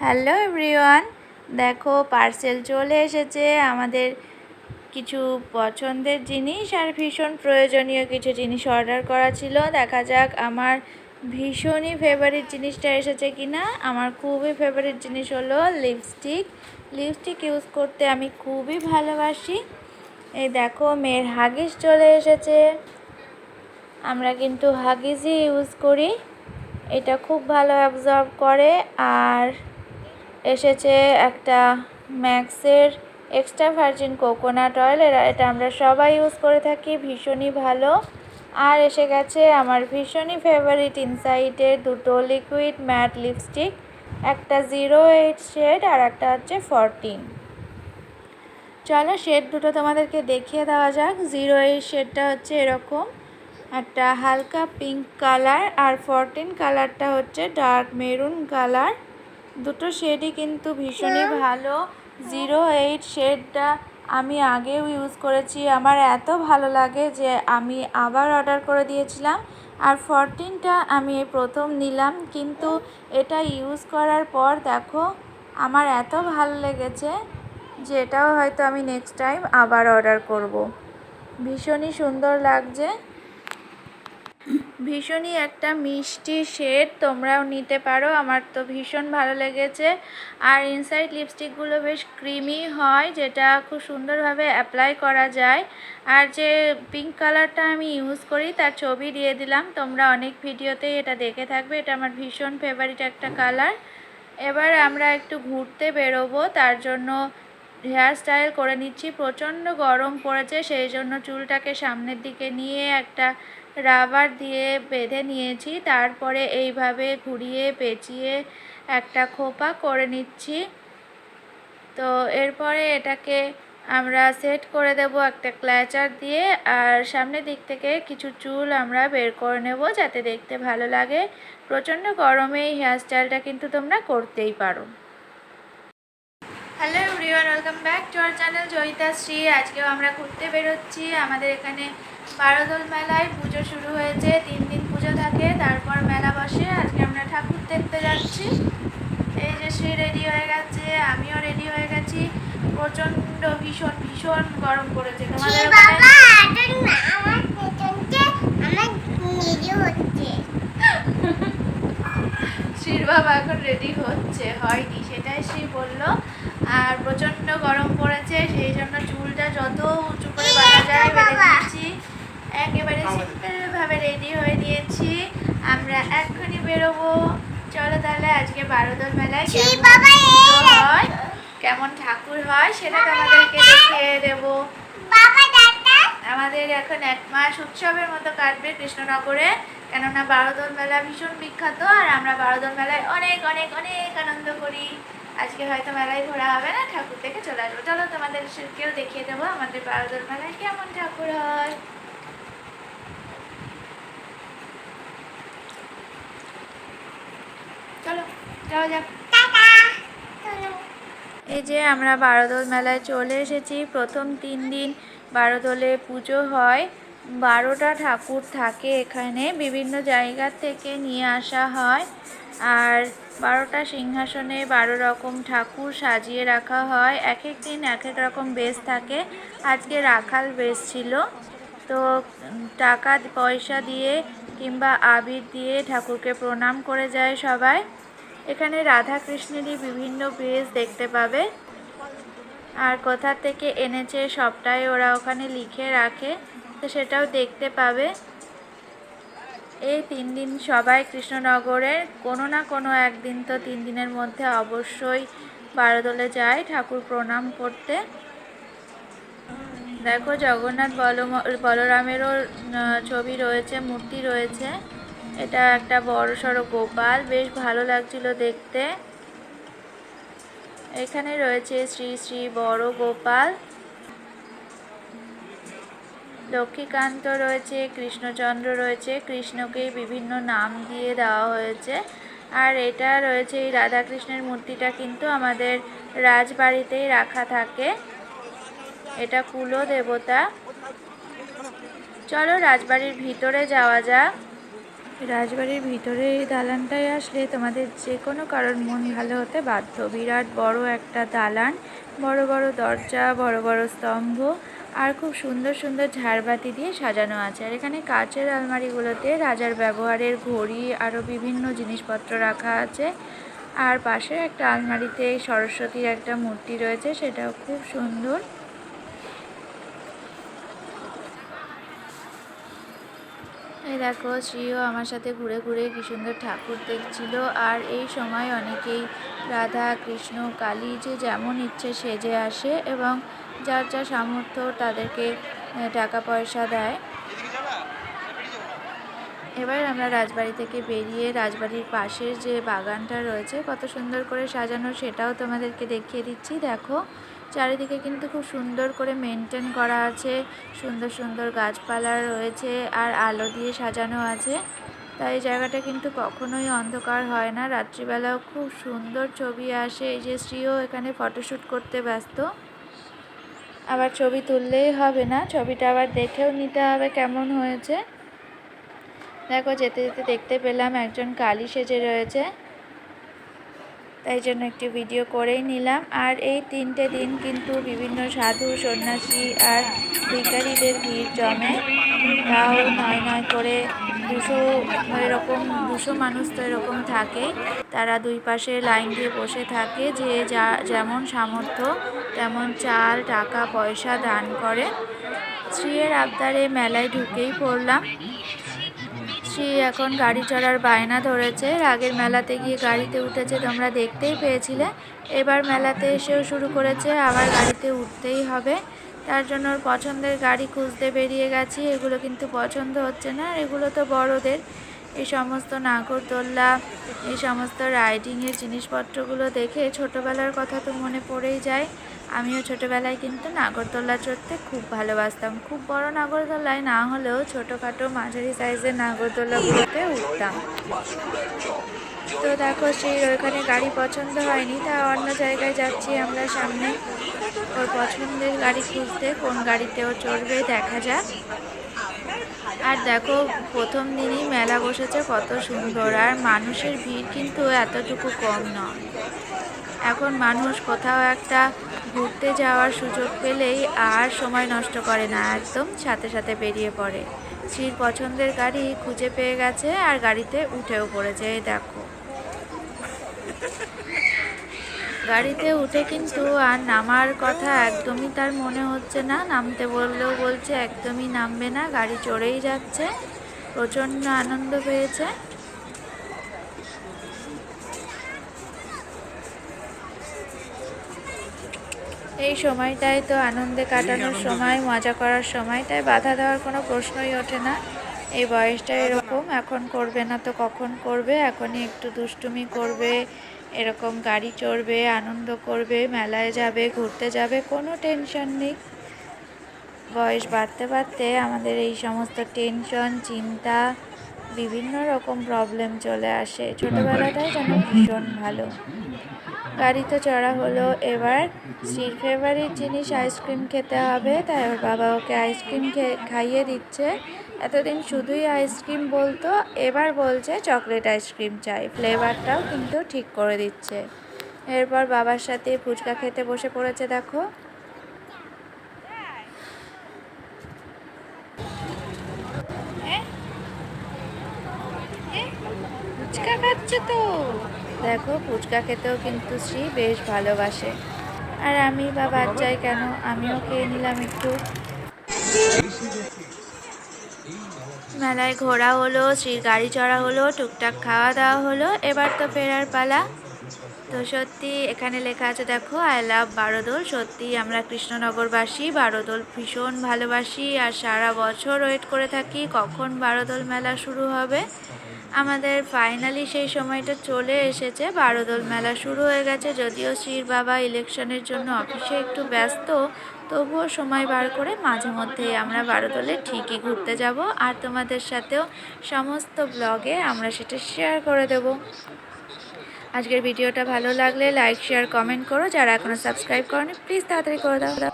Hello everyone, দেখো parcel চলে এসেছে। আমাদের কিছু পছন্দের জিনিস আর ভীষণ প্রয়োজনীয় কিছু জিনিস অর্ডার করা ছিল। দেখা যাক আমার ভীষণই ফেভারিট জিনিসটা এসেছে কি না আমার খুবই ফেভারিট জিনিস হলো লিপস্টিক লিপস্টিক ইউজ করতে আমি খুবই ভালোবাসি। এই দেখো মেয়ের হাগিস চলে এসেছে। আমরা কিন্তু হাগিসই ইউজ করি। এটা খুব ভালো অ্যাবজর্ব করে। আর এসেছে একটা ম্যাক্সের এক্সট্রা ভার্জিন কোকোনাট অয়েল। এটা আমরা সবাই ইউজ করে থাকি, ভীষণই ভালো। আর এসে গেছে আমার ভীষণই ফেভারিট ইনসাইটের দুটো লিকুইড ম্যাট লিপস্টিক একটা জিরো এইট শেড আর একটা হচ্ছে ফরটিন চলো শেড দুটো তোমাদেরকে দেখিয়ে দেওয়া যাক। জিরো এইট শেডটা হচ্ছে এরকম, একটা হালকা পিঙ্ক কালার আর ফরটিন কালারটা হচ্ছে ডার্ক মেরুন কালার দুটো শেডই কিন্তু ভীষণই ভালো। জিরো এইট শেডটা আমি আগেও ইউজ করেছি। আমার এত ভালো লাগে যে আমি আবার অর্ডার করে দিয়েছিলাম আর ফরটিনটা আমি প্রথম নিলাম। কিন্তু এটা ইউজ করার পর দেখো আমার এত ভালো লেগেছে যে এটাও হয়তো আমি নেক্সট টাইম আবার অর্ডার করব। ভীষণই সুন্দর লাগছে। ভীষণই একটা মিষ্টি শেড তোমরাও নিতে পারো। আমার তো ভীষণ ভালো লেগেছে। আর ইনসাইড লিপস্টিকগুলো বেশ ক্রিমি হয়, যেটা খুব সুন্দরভাবে অ্যাপ্লাই করা যায়। আর যে পিঙ্ক কালারটা আমি ইউজ করি, তার ছবি দিয়ে দিলাম। তোমরা অনেক ভিডিওতেই এটা দেখে থাকবে। এটা আমার ভীষণ ফেভারিট একটা কালার এবার আমরা একটু ঘুরতে বেরোবো। তার জন্য হেয়ার স্টাইল করে নিচ্ছি। প্রচণ্ড গরম পড়েছে, সেই জন্য চুলটাকে সামনের দিকে নিয়ে একটা রাবার দিয়ে বেঁধে নিয়েছি, তারপরে এইভাবে ঘুরিয়ে পেঁচিয়ে একটা খোপা করে নিচ্ছি। তো এরপরে এটাকে আমরা সেট করে দেব একটা ক্ল্যাচার দিয়ে, আর সামনের দিক থেকে কিছু চুল আমরা বের করে নেব যাতে দেখতে ভালো লাগে। প্রচণ্ড গরমে এই হেয়ারস্টাইলটা কিন্তু তোমরা করতেই পারো। Hello everyone, welcome back to our channel Joyita Shree. আজকেও আমরা ঘুরতে বেরোচ্ছি। আমাদের এখানে বারোদোল মেলায় পুজো শুরু হয়েছে তিন দিন পুজো থাকে তারপর মেলা বসে। আজকে আমরা ঠাকুর দেখতে যাচ্ছি। এই যে শ্রী রেডি হয়ে গেছে আমিও রেডি হয়ে গেছি। প্রচণ্ড ভীষণ ভীষণ গরম পড়েছে। তোমাদের শ্রীর বাবা এখন রেডি হচ্ছে হয়নি সেটাই শ্রী বলল। আর প্রচণ্ড গরম পড়েছে সেই জন্য চুলটা যত উঁচু করে বাঁধা যায় বেঁধে দিচ্ছি একেবারে সিম্পলভাবে রেডি হয়ে নিয়েছি। আমরা এক্ষুনি বেরোবো। চলো তাহলে আজকে বারোদল মেলায় হয় কেমন ঠাকুর হয় সেটা তোমাদেরকে দেখিয়ে দেবো। আমাদের এখন এক মাস উৎসবের মতো কাটবে কৃষ্ণনগরে। কেননা বারোদল মেলা ভীষণ বিখ্যাত আর আমরা বারোদল মেলায় অনেক অনেক অনেক আনন্দ করি। আজকে হয়তো মেলায় ঘোরা হবে না ঠাকুর থেকে চলে আসব। চলো তোমাদের কেউ দেখিয়ে দেবো আমাদের বারোদল মেলায় কেমন ঠাকুর হয় চলো যাওয়া যাক। এই যে আমরা বারোদোল মেলায় চলে এসেছি। প্রথম তিন দিন বারোদোলে পুজো হয়। বারোটা ঠাকুর থাকে এখানে। বিভিন্ন জায়গার থেকে নিয়ে আসা হয়। আর বারোটা সিংহাসনে বারো রকম ঠাকুর সাজিয়ে রাখা হয়। এক এক দিন এক এক রকম বেশ থাকে। আজকে রাখাল বেশ ছিল। তো টাকা পয়সা দিয়ে কিংবা আবির দিয়ে ঠাকুরকে প্রণাম করে যায় সবাই। এখানে রাধা কৃষ্ণেরই বিভিন্ন বেশ দেখতে পাবে। আর কোথা থেকে এনেছে সবটাই ওরা ওখানে লিখে রাখে, তো সেটাও দেখতে পাবে। এই তিন দিন সবাই কৃষ্ণনগরের, কোনো না কোনো একদিন তো তিন দিনের মধ্যে অবশ্যই বারোদলে যায় ঠাকুর প্রণাম করতে। দেখো জগন্নাথ বল বলরামেরও ছবি রয়েছে, মূর্তি রয়েছে। এটা একটা বড় সড়ো গোপাল, বেশ ভালো লাগছিল দেখতে। এখানে রয়েছে শ্রী শ্রী বড় গোপাল। লক্ষ্মীকান্ত রয়েছে, কৃষ্ণচন্দ্র রয়েছে, কৃষ্ণকে বিভিন্ন নাম দিয়ে দেওয়া হয়েছে। আর এটা রয়েছে এই রাধাকৃষ্ণের মূর্তিটা কিন্তু আমাদের রাজবাড়িতেই রাখা থাকে। এটা কুলো দেবতা চলো রাজবাড়ির ভিতরে যাওয়া যাক। রাজবাড়ির ভিতরে এই দালানটায় আসলে তোমাদের যে কোনো কারোর মন ভালো হতে বাধ্য। বিরাট বড় একটা দালান, বড় বড় দরজা, বড় বড় স্তম্ভ, আর খুব সুন্দর সুন্দর ঝাড়বাতি দিয়ে সাজানো আছে। আর এখানে কাচের আলমারিগুলোতে রাজার ব্যবহারের ঘড়ি আরও বিভিন্ন জিনিসপত্র রাখা আছে। আর পাশে একটা আলমারিতে সরস্বতীর একটা মূর্তি রয়েছে, সেটাও খুব সুন্দর। দেখো শ্রীও আমার সাথে ঘুরে ঘুরে কি সুন্দর ঠাকুর দেখছিল। আর এই সময় অনেকেই রাধা, কৃষ্ণ, কালী যে যেমন ইচ্ছে সেজে আসে এবং যার যা সামর্থ্য তাদেরকে টাকা পয়সা দেয়। এবার আমরা রাজবাড়ি থেকে বেরিয়ে রাজবাড়ির পাশের যে বাগানটা রয়েছে কত সুন্দর করে সাজানো সেটাও তোমাদেরকে দেখিয়ে দিচ্ছি। দেখো চারিদিকে কিন্তু খুব সুন্দর করে মেনটেন করা আছে। সুন্দর সুন্দর গাছপালা রয়েছে আর আলো দিয়ে সাজানো আছে। তাই জায়গাটা কিন্তু কখনোই অন্ধকার হয় না। রাত্রিবেলাও খুব সুন্দর ছবি আসে। এই যে স্ত্রীও এখানে ফটোশ্যুট করতে ব্যস্ত। আবার ছবি তুললেই হবে না। ছবিটা আবার দেখেও নিতে হবে কেমন হয়েছে। দেখো যেতে যেতে দেখতে পেলাম একজন কালী সেজে রয়েছে। তাই জন্য একটি ভিডিও করেই নিলাম। আর এই তিনটে দিন কিন্তু বিভিন্ন সাধু, সন্ন্যাসী আর ভিকারীদের ভিড় জমে। তাও নয় নয় করে দুশো এরকম, দুশো মানুষ তো এরকম থাকে। তারা দুই পাশে লাইন দিয়ে বসে থাকে যে যা, যেমন সামর্থ্য, তেমন চাল, টাকা, পয়সা দান করে। শ্রীয়ের আবদারে মেলায় ঢুকেই পড়লাম। শ্রী এখন গাড়ি চড়ার বায়না ধরেছে। আগের মেলাতে গিয়ে গাড়িতে উঠেছে, তোমরা দেখতেই পেয়েছিলে। এবার মেলাতে এসেও শুরু করেছে, আবার গাড়িতে উঠতেই হবে। তার জন্য ওর পছন্দের গাড়ি খুঁজতে বেরিয়ে গেছি। এগুলো কিন্তু পছন্দ হচ্ছে না এগুলো তো বড়দের। এই সমস্ত নাগরদোল্লা, এই সমস্ত রাইডিংয়ের জিনিসপত্রগুলো দেখে ছোটোবেলার কথা তো মনে পড়েই যায়। আমিও ছোটোবেলায় কিন্তু নাগরদোল্লা চড়তে খুব ভালোবাসতাম। খুব বড় নাগরদোল্লায় না হলেও ছোটোখাটো মাঝারি সাইজের নাগরদোল্লাগুলোতে উঠতাম। তো দেখো সেই ওইখানে গাড়ি পছন্দ হয়নি, তা অন্য জায়গায় যাচ্ছি আমরা সামনে। ওর পছন্দের গাড়ি খুঁজতে, কোন গাড়িতেও চড়বে দেখা যাক। আর দেখো প্রথম দিনই মেলা বসেছে, কত সুন্দর। আর মানুষের ভিড় কিন্তু এতটুকু কম নয়। এখন মানুষ কোথাও একটা ঘুরতে যাওয়ার সুযোগ পেলেই আর সময় নষ্ট করে না, একদম সাথে সাথে বেরিয়ে পড়ে। শ্রীর পছন্দের গাড়ি খুঁজে পেয়ে গেছে আর গাড়িতে উঠেও পড়েছে, এই দেখো। গাড়িতে উঠে কিন্তু আর নামার কথা একদমই তার মনে হচ্ছে না। নামতে বললেও বলছে, একদমই নামবে না। গাড়ি চড়েই যাচ্ছে। প্রচণ্ড আনন্দ পেয়েছে। এই সময়টাই তো আনন্দে কাটানোর সময় মজা করার সময় তাই বাধা দেওয়ার কোনো প্রশ্নই ওঠে না। এই বয়সটা এরকম এখন করবে না তো কখন করবে? এখনই একটু দুষ্টুমি করবে এরকম গাড়ি চড়বে আনন্দ করবে মেলায় যাবে ঘুরতে যাবে কোনো টেনশন নেই। বয়স বাড়তে বাড়তে আমাদের এই সমস্ত টেনশন চিন্তা বিভিন্ন রকম প্রবলেম চলে আসে। ছোটোবেলাটাই যেন ভীষণ ভালো। গাড়িতে চড়া হলো। এবার স্ত্রীর ফেভারিট জিনিস আইসক্রিম খেতে হবে, তাই ওর বাবা ওকে আইসক্রিম খাইয়ে দিচ্ছে। এতদিন শুধুই আইসক্রিম বলতো, এবার বলছে চকলেট আইসক্রিম চাই। ফ্লেভারটাও কিন্তু ঠিক করে দিচ্ছে। এরপর বাবার সাথে ফুচকা খেতে বসে পড়েছে, দেখো। ফুচকা খাচ্ছে তো। দেখো, ফুচকা খেতেও কিন্তু শ্রী বেশ ভালোবাসে। আর আমি বা বাচ্চাই কেন? আমিও খেয়ে নিলাম একটু। মেলায় ঘোরা হলো, শ্রীর গাড়ি চড়া হলো, টুকটাক খাওয়া দাওয়া হলো, এবার তো ফেরার পালা। তো সত্যি, এখানে লেখা আছে, দেখো, আই লাভ বারোদোল। সত্যি, আমরা কৃষ্ণনগরবাসী, বারোদোল ভীষণ ভালোবাসি, আর সারা বছর ওয়েট করে থাকি কখন বারোদোল মেলা শুরু হবে। আমাদের ফাইনালি সেই সময়টা চলে এসেছে। বারোদোল মেলা শুরু হয়ে গেছে, যদিও শ্রীর বাবা ইলেকশনের জন্য অফিসে একটু ব্যস্ত, তবুও সময় বার করে মাঝে মধ্যে আমরা বারোদোলে ঠিকই ঘুরতে যাব। আর তোমাদের সাথেও সমস্ত ব্লগে আমরা সেটা শেয়ার করে দেব। আজকের ভিডিওটা ভালো লাগলে লাইক শেয়ার কমেন্ট করো। যারা এখনও সাবস্ক্রাইব করেনি প্লিজ তাড়াতাড়ি করে দাও।